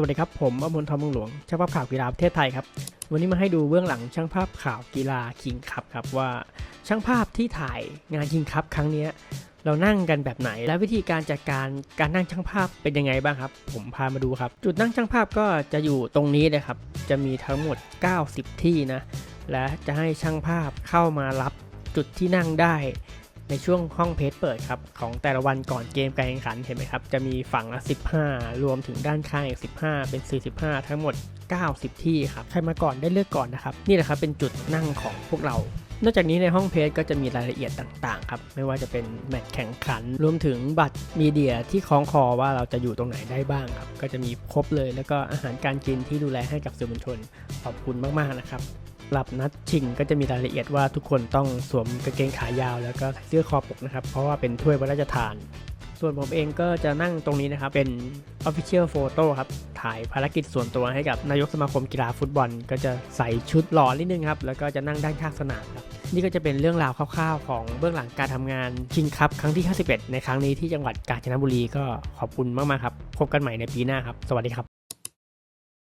สวัสดีครับ ผมอมรทองมงหลวงช่างภาพข่าวกีฬาประเทศไทยครับ วันนี้มาให้ดูเบื้องหลังช่างภาพข่าวกีฬาคิงคัพครับว่าช่างภาพที่ถ่ายงานคิงคัพครั้งนี้เรานั่งกันแบบไหน และวิธีการจัดการการนั่งช่างภาพเป็นยังไงบ้างครับ ผมพามาดูครับ จุดนั่งช่างภาพก็จะอยู่ตรงนี้เลยครับ จะมีทั้งหมด 90 ที่นะและจะให้ช่างภาพเข้ามารับจุดที่นั่งได้ ในช่วงห้องเพจเปิดครับของแต่ละวันก่อนเกมการแข่งขันเห็นไหมครับ จะมีฝั่งละ 15 รวมถึงด้านข้างอีก 15 เป็น 45 ทั้งหมด 90 ที่ครับ ใครมาก่อนได้เลือกก่อนนะครับ นี่แหละครับเป็นจุดนั่งของพวกเรานอกจากนี้ในห้องเพจก็จะมีรายละเอียดต่างๆครับ ไม่ว่าจะเป็นแมตช์แข่งขัน รวมถึงบัตรมีเดียที่คล้องคอว่าเราจะอยู่ตรงไหนได้บ้างครับ ก็จะมีครบเลย แล้วก็อาหารการกินที่ดูแลให้กับสื่อมวลชน ขอบคุณมากๆนะครับ หรับนัดชิงก็จะมีรายละเอียดว่าทุกคนต้องสวมกางเกงขายาว แล้วก็เสื้อคอปกนะครับ เพราะว่าเป็นถ้วยพระราชทาน ส่วนผมเองก็จะนั่งตรงนี้นะครับ เป็น Official Photo ครับ ถ่ายภารกิจส่วนตัวให้กับนายกสมาคมกีฬาฟุตบอล ก็จะใส่ชุดหล่อนิดนึงครับ แล้วก็จะนั่งด้านข้างสนามครับ นี่ก็จะเป็นเรื่องราวคร่าวๆ ของเบื้องหลังการทำงานคิงคัพครั้งที่ 51 ในครั้งนี้ที่จังหวัดกาญจนบุรีก็ขอบคุณมากๆครับ พบกันใหม่ในปีหน้าครับ สวัสดีครับ